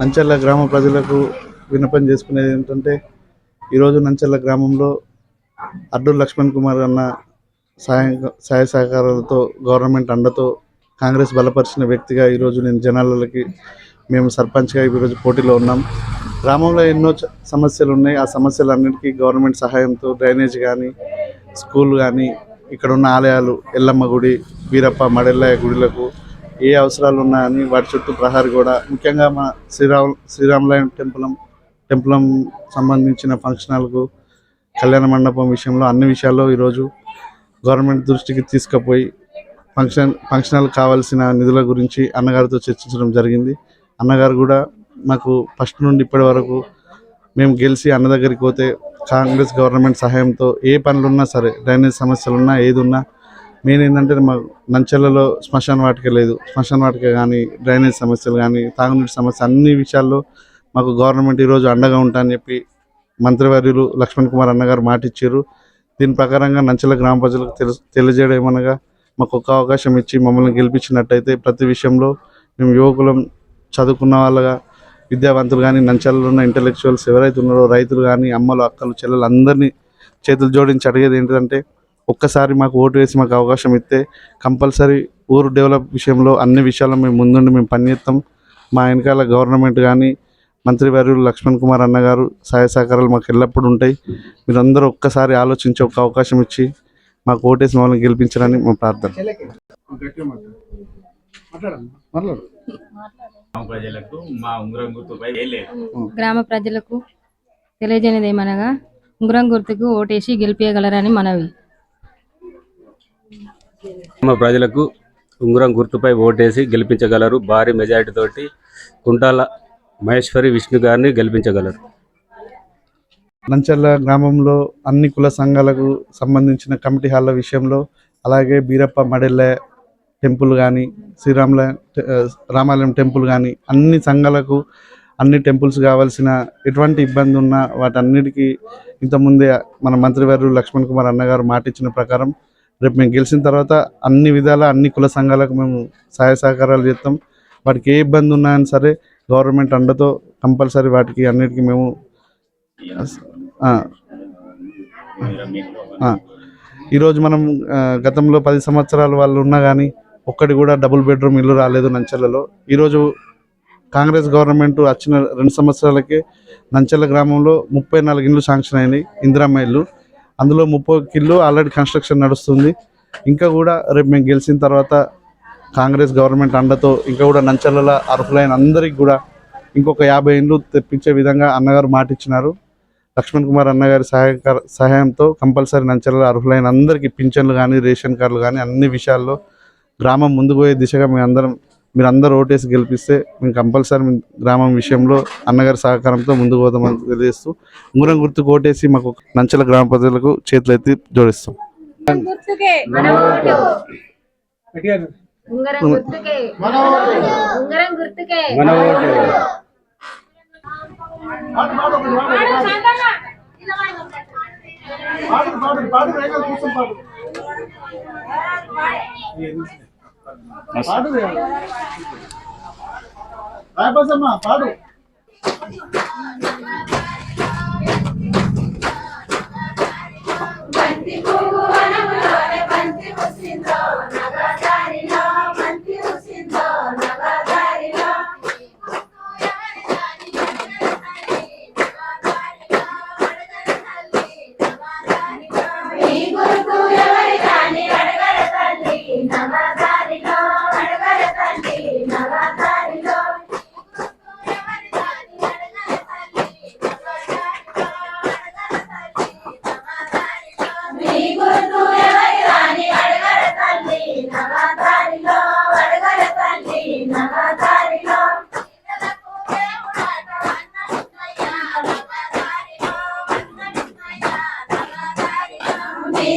నంచర్ల గ్రామ ప్రజలకు విన్నపం చేసుకునేది ఏంటంటే ఈరోజు నంచర్ల గ్రామంలో అడ్డూరు లక్ష్మణ్ కుమార్ అన్న సహాయ సహాయ సహకారాలతో గవర్నమెంట్ అండతో కాంగ్రెస్ బలపరిచిన వ్యక్తిగా ఈరోజు నేను జనాలకి మేము సర్పంచ్గా ఈరోజు పోటీలో ఉన్నాం. గ్రామంలో ఎన్నో సమస్యలు ఉన్నాయి. ఆ సమస్యలన్నిటికీ గవర్నమెంట్ సహాయంతో డ్రైనేజ్ కానీ స్కూల్ కానీ ఇక్కడ ఉన్న ఆలయాలు ఎల్లమ్మ గుడి వీరప్ప మడెల్లయ్య గుడిలకు ఏ అవసరాలు ఉన్నాయని వాటి చుట్టూ ప్రహారీ కూడా ముఖ్యంగా మా శ్రీరామ్ శ్రీరామలయం టెంపుల్ టెంపుల్ సంబంధించిన ఫంక్షనాలకు కళ్యాణ మండపం విషయంలో అన్ని విషయాల్లో ఈరోజు గవర్నమెంట్ దృష్టికి తీసుకుపోయి ఫంక్షన్ ఫంక్షనల్ కావాల్సిన నిధుల గురించి అన్నగారితో చర్చించడం జరిగింది. అన్నగారు కూడా మాకు ఫస్ట్ నుండి ఇప్పటి వరకు మేము గెలిచి అన్న దగ్గరికి పోతే కాంగ్రెస్ గవర్నమెంట్ సహాయంతో ఏ పనులున్నా సరే డ్రైనేజ్ సమస్యలున్నా ఏది ఉన్నా మెయిన్ ఏంటంటే మా నంచెలలో శ్మశాన వాటిక లేదు. శ్మశాన వాటిక కానీ డ్రైనేజ్ సమస్యలు కానీ తాగునీటి సమస్య అన్ని విషయాల్లో మాకు గవర్నమెంట్ ఈరోజు అండగా ఉంటా అని చెప్పి మంత్రివర్యులు లక్ష్మణ్ కుమార్ అన్నగారు మాట ఇచ్చారు. దీని ప్రకారంగా నంచెల గ్రామ ప్రజలకు తెలు తెలియజేయడం ఏమనగా మాకు ఒక్క అవకాశం ఇచ్చి మమ్మల్ని గెలిపించినట్టయితే ప్రతి విషయంలో మేము యువకులం చదువుకున్న వాళ్ళగా విద్యావంతులు కానీ నంచాలలో ఉన్న ఇంటలెక్చువల్స్ ఎవరైతే ఉన్నారో రైతులు కానీ అమ్మలు అక్కలు చెల్లెలు అందరినీ చేతులు జోడించి అడిగేది ఏంటంటే ఒక్కసారి మాకు ఓటు వేసి మాకు అవకాశం ఇస్తే కంపల్సరీ ఊరు డెవలప్ విషయంలో అన్ని విషయాల్లో మేము ముందుండి మేము పనిచేస్తాం మా వెనకాల గవర్నమెంట్ కానీ మంత్రివర్యులు లక్ష్మణ్ కుమార్ అన్నగారు సహాయ సహకారాలు మాకు ఎల్లప్పుడూ ఉంటాయి. మీరందరూ ఒక్కసారి ఆలోచించి ఒక అవకాశం ఇచ్చి మాకు ఓటేసి మమ్మల్ని గెలిపించాలని మా ప్రార్థన. మాట్లాడు. గ్రామ ప్రజలకు మా ఉంగరం గుర్తుపై ఏ లేదు. గ్రామ ప్రజలకు తెలియజేయనిది ఏమనగా ఉంగరం గుర్తుకు ఓటేసి గెలిపించగలరని మనవి. గ్రామ ప్రజలకు ఉంగరం గుర్తుపై ఓటేసి గెలిపించగలరు. భారీ మెజారిటీ తోటి కుంటాల మహేశ్వరి విష్ణు గారిని గెలిపించగలరు. నంచర్ల గ్రామంలో అన్ని కుల సంఘాలకు సంబంధించిన కమిటీ హాల్ల విషయంలో అలాగే బీరప్ప మడెల్ల టెంపుల్ కానీ శ్రీరాముల రామాలయం టెంపుల్ కానీ అన్ని సంఘాలకు అన్ని టెంపుల్స్ కావాల్సిన ఎటువంటి ఇబ్బంది ఉన్నా వాటన్నిటికీ ఇంతకుముందే మన మంత్రివర్యులు లక్ష్మణ్ కుమార్ అన్నగారు మాట ఇచ్చిన ప్రకారం రేపు మేము గెలిచిన తర్వాత అన్ని విధాల అన్ని కుల సంఘాలకు మేము సహాయ సహకారాలు చేస్తాం. వాటికి ఏ ఇబ్బంది ఉన్నా సరే గవర్నమెంట్ అండతో కంపల్సరీ వాటికి అన్నిటికీ మేము ఈరోజు మనం గతంలో పది సంవత్సరాలు వాళ్ళు ఉన్నా కానీ ఒక్కటి కూడా డబుల్ బెడ్రూమ్ ఇల్లు రాలేదు నంచెలలో. ఈరోజు కాంగ్రెస్ గవర్నమెంట్ వచ్చిన రెండు సంవత్సరాలకే నంచెల గ్రామంలో ముప్పై నాలుగు ఇళ్ళు శాంక్షన్ అయినాయి ఇందిరామ్మ ఇల్లు. అందులో ముప్పై ఇల్లు ఆల్రెడీ కన్స్ట్రక్షన్ నడుస్తుంది. ఇంకా కూడా రేపు మేము గెలిచిన తర్వాత కాంగ్రెస్ గవర్నమెంట్ అండతో ఇంకా కూడా నంచెల అర్హులైన అందరికి కూడా ఇంకొక యాభై ఇండ్లు తెప్పించే విధంగా అన్నగారు మాటిచ్చినారు. లక్ష్మణ్ కుమార్ అన్నగారి సహాయక సహాయంతో కంపల్సరీ నంచెల అర్హులైన అందరికీ పింఛన్లు కానీ రేషన్ కార్డులు కానీ అన్ని విషయాల్లో గ్రామం ముందుకు పోయే దిశగా మేము అందరం మీరు అందరూ ఓటేసి గెలిపిస్తే మేము కంపల్సరీ మీ గ్రామం విషయంలో అన్నగారి సహకారంతో ముందుకు పోదామని తెలియజేస్తూ ఉంగరం గుర్తుకు ఓటేసి మాకు నంచెల గ్రామ ప్రజలకు చేతులు ఎత్తి జోడిస్తాం గుర్తుకే ఉంగరం గుర్తుకే పాడు. మీ